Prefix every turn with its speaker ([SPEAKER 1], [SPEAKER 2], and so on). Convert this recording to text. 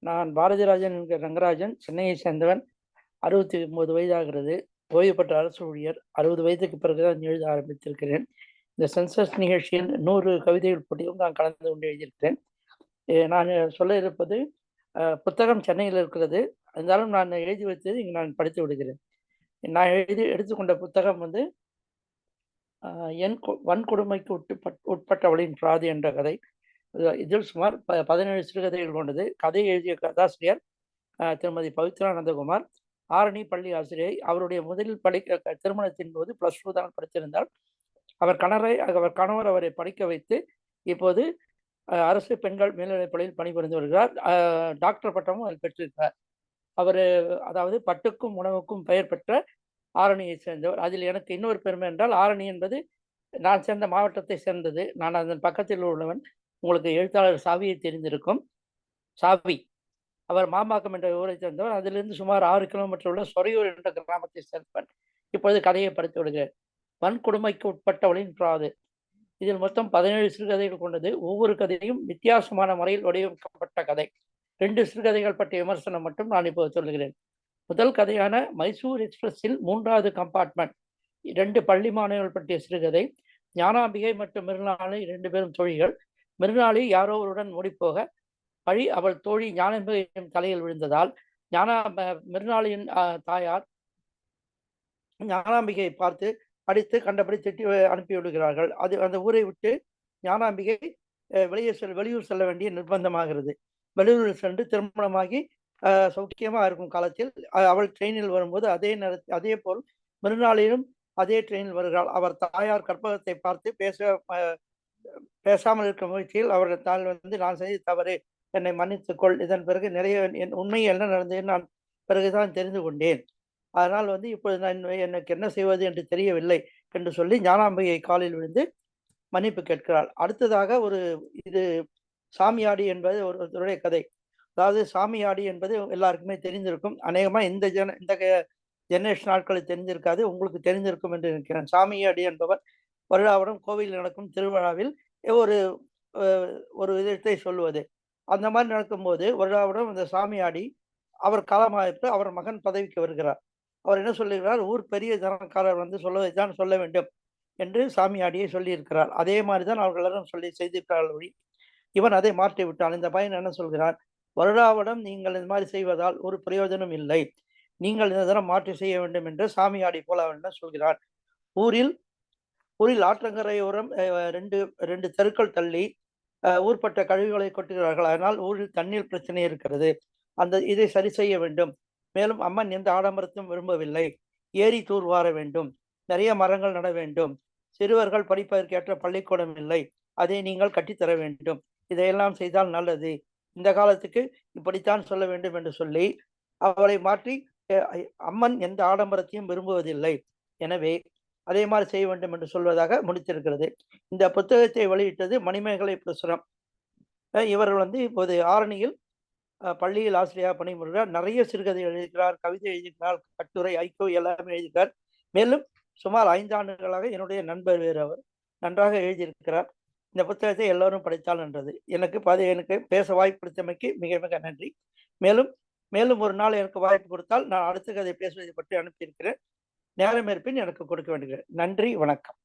[SPEAKER 1] நான் பாரதிராஜன் என்கிற ரங்கராஜன் சென்னையை சேர்ந்தவன். அறுபத்தி ஒன்பது வயதாகிறது. ஓய்வு பெற்ற அரசு ஊழியர். அறுபது வயதுக்கு பிறகுதான் எழுத ஆரம்பித்திருக்கிறேன். இந்த சென்சஸ் நிகழ்ச்சியில் நூறு கவிதைகள் போட்டியும் நான் கலந்து கொண்டு எழுதியிருக்கிறேன். நான் சொல்ல இருப்பது புத்தகம் சென்னையில் இருக்கிறது. இருந்தாலும் நான் எழுதி வைத்தது இங்கே நான் படித்து விடுகிறேன். நான் எழுதி எடுத்துக்கொண்ட புத்தகம் வந்து என் கொ- வன்கொடுமைக்கு உட்பட் உட்பட்டவளின் பிராதி என்ற கதை. இதில் சுமார் ப பதினேழு சிறுகதைகள் கொண்டது. கதை எழுதிய கதாசிரியர் திருமதி பவித்ரா நந்தகுமார் ஆரணி பள்ளி ஆசிரியை. அவருடைய முதலில் படிக்க க- திருமணத்தின் போது ப்ளஸ் டூ தான் படித்திருந்தார் அவர் கணவரை அவர் கணவர் அவரை படிக்க வைத்து இப்போது அரசு பெண்கள் மேல்நிலைப் பள்ளியில் பணிபுரிந்து வருகிறார். டாக்டர் பட்டமும் அவர் பெற்றிருக்கிறார். அவர் அதாவது பட்டுக்கும் உணவுக்கும் பெயர் பெற்ற ஆரணியை சேர்ந்தவர். அதில் எனக்கு இன்னொரு பெருமை என்றால் ஆரணி என்பது நான் சேர்ந்த மாவட்டத்தை சேர்ந்தது. நான் அதன் பக்கத்தில் உள்ளவன். உங்களுக்கு எழுத்தாளர் சாவியை தெரிந்திருக்கும். சாவி. அவர் மாமாக்கம் என்ற ஊரை சேர்ந்தவர். அதிலிருந்து சுமார் ஆறு கிலோமீட்டர் உள்ள சொறையூர் என்ற கிராமத்தை சேர்ந்தவன். இப்பொழுது கதையை படித்து விடுகிறேன். வன்கொடுமைக்கு உட்பட்டவளின் பிராது. இதில் மொத்தம் பதினேழு சிறுகதைகள் கொண்டது. ஒவ்வொரு கதையும் வித்தியாசமான முறையில் வடிவமைக்கப்பட்ட கதை. ரெண்டு சிறுகதைகள் பற்றிய விமர்சனம் மட்டும் நான் இப்போது சொல்லுகிறேன். முதல் கதையான மைசூர் எக்ஸ்பிரஸில் மூன்றாவது கம்பார்ட்மெண்ட். இரண்டு பள்ளி மாணவர்கள் பற்றிய சிறுகதை. ஞானாம்பிகை மற்றும் மிருநாளை இரண்டு பேரும் தொழில்கள். மிருநாளி யாரோ ஒருடன் ஓடிப்போக பழி அவள் தோழி ஞானம்பிகையின் தலையில் விழுந்ததால் ஞானா மிருநாளியின் தாயார் ஞானாம்பிகையை பார்த்து அடித்து கண்டபடி திட்டி அனுப்பி விடுகிறார்கள். அது அந்த ஊரை விட்டு ஞானாம்பிகை அஹ், வெளியே செல் வெளியூர் செல்ல வேண்டிய நிர்பந்தமாகிறது. வெளியூர் சென்று திருமணமாகி அஹ், சௌக்கியமா இருக்கும் காலத்தில் அவள் ட்ரெயினில் வரும்போது அதே நேரத்தில் அதே போல் மறுநாளிலும் அதே ட்ரெயினில் வருகிறாள். அவர் தாயார் கற்பகத்தை பார்த்து பேச பேசாமல் இருக்கும் முயற்சியில் அவர்கள் தாள் வந்து நான் செய்த தவறு என்னை மன்னித்துக்கொள். இதன் பிறகு நிறைய என் உண்மை என்ன நடந்தது நான் பிறகுதான் தெரிந்து கொண்டேன். அதனால் வந்து இப்பொழுது நான் எனக்கு என்ன செய்வது என்று தெரியவில்லை என்று சொல்லி ஞானாம்பிகை காலில் விழுந்து மன்னிப்பு கேட்கிறாள். அடுத்ததாக ஒரு இது சாமியாடி என்பது ஒரு ஒருத்தருடைய கதை. அதாவது சாமியாடி என்பது எல்லாருக்குமே தெரிந்திருக்கும். அநேகமாக இந்த ஜன இந்த ஜெனரேஷன் ஆட்களை தெரிஞ்சிருக்காது உங்களுக்கு தெரிஞ்சிருக்கும் என்று நினைக்கிறேன். சாமியாடி என்பவர் வருடாவரம் கோவில் நடக்கும் திருவிழாவில் ஒரு ஒரு விதத்தை சொல்லுவது. அந்த மாதிரி நடக்கும்போது வருடாவரம் அந்த சாமியாடி அவர் காலமாயிட்டு அவர் மகன் பதவிக்கு வருகிறார். அவர் என்ன சொல்லுகிறார்? ஊர் பெரிய ஜனக்காரர் வந்து சொல்லுவதை தான் சொல்ல வேண்டும் என்று சாமியாடியை சொல்லியிருக்கிறார். அதே மாதிரி தான் அவர்கள் எல்லாரும் சொல்லி செய்திருக்கிறார்கள் வழி இவன் அதை மாற்றி விட்டான். இந்த பையன் என்ன சொல்கிறான்? வருடாவடம் நீங்கள் இந்த மாதிரி செய்வதால் ஒரு பிரயோஜனம் இல்லை. நீங்கள் இந்த தரம் மாற்றி செய்ய வேண்டும் என்று சாமியாடி போல அவன் என்ன சொல்கிறார் ஊரில் ஊரில் ஆற்றங்கரையோரம் ரெண்டு ரெண்டு தெருக்கள் தள்ளி ஊர்பட்ட கழிவுகளை கொட்டுகிறார்கள். அதனால் ஊரில் தண்ணீர் பிரச்சனை இருக்கிறது. அந்த இதை சரி செய்ய வேண்டும். மேலும் அம்மன் எந்த ஆடம்பரத்தையும் விரும்பவில்லை. ஏரி தூர்வார வேண்டும். நிறைய மரங்கள் நட வேண்டும். சிறுவர்கள் படிப்பதற்கேற்ற பள்ளிக்கூடம் இல்லை. அதை நீங்கள் கட்டித்தர வேண்டும். இதையெல்லாம் செய்தால் நல்லது. இந்த காலத்துக்கு இப்படித்தான் சொல்ல வேண்டும் என்று சொல்லி அவளை மாற்றி அம்மன் எந்த ஆடம்பரத்தையும் விரும்புவதில்லை. எனவே அதே மாதிரி செய்ய வேண்டும் என்று சொல்வதாக முடித்திருக்கிறது. இந்த புத்தகத்தை வெளியிட்டது மணிமேகலை பிரசுரம். இவர்கள் வந்து இப்போது ஆரணியில் பள்ளியில் ஆசிரியராக பணிபுரிகிறார். நிறைய சிறுகதை எழுதியிருக்கிறார் கவிதை எழுதியிருக்கிறார் கட்டுரை ஐக்கோ எல்லாமே எழுதியிருக்கிறார். மேலும் சுமார் ஐந்து ஆண்டுகளாக என்னுடைய நண்பர் வேறு அவர் நன்றாக எழுதியிருக்கிறார். இந்த புத்தகத்தை எல்லோரும் படித்தால் என்றது எனக்கு பதி எனக்கு பேச வாய்ப்பு கொடுத்தமைக்கு மிக மிக நன்றி. மேலும் மேலும் ஒரு நாள் எனக்கு வாய்ப்பு கொடுத்தால் நான் அடுத்த கதை பேசுவதை பற்றி அனுப்பியிருக்கிறேன். நேரம் இருப்பின் எனக்கு கொடுக்க வேண்டுகிறேன் நன்றி வணக்கம்.